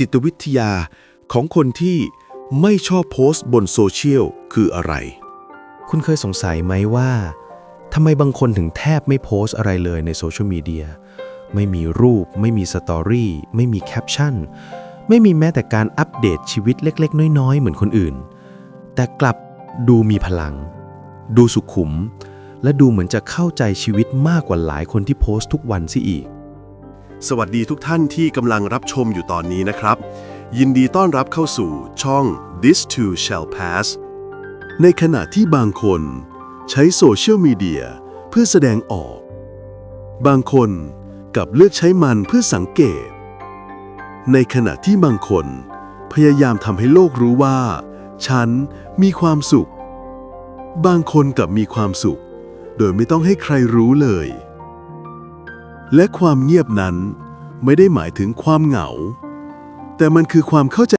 จิตวิทยาของคนที่ไม่ชอบโพสต์บนโซเชียลคืออะไร คุณเคยสงสัยไหมว่าทำไมบางคนถึงแทบไม่โพสต์อะไรเลยในโซเชียลมีเดียไม่มีรูป ไม่มีสตอรี่ไม่มีแคปชั่น ไม่มีแม้แต่การอัปเดตชีวิตเล็ก ๆ น้อย ๆ เหมือนคนอื่น แต่กลับดูมีพลัง ดูสุขุม และดูเหมือนจะเข้าใจชีวิตมากกว่าหลายคนที่โพสต์ทุกวันสิอีก สวัสดีทุกท่านที่กำลังรับชมอยู่ตอนนี้นะครับ ยินดีต้อนรับเข้าสู่ช่อง This Too Shall Pass ในขณะที่บางคนใช้โซเชียลมีเดียเพื่อแสดงออก บางคนกับเลือกใช้มันเพื่อสังเกต ในขณะที่บางคน พยายามทำให้โลกรู้ว่า ฉันมีความสุข บางคนกับมีความสุข โดยไม่ต้องให้ใครรู้เลย และความเงียบนั้นไม่ได้หมายถึงความเหงา แต่มันคือความเข้าใจ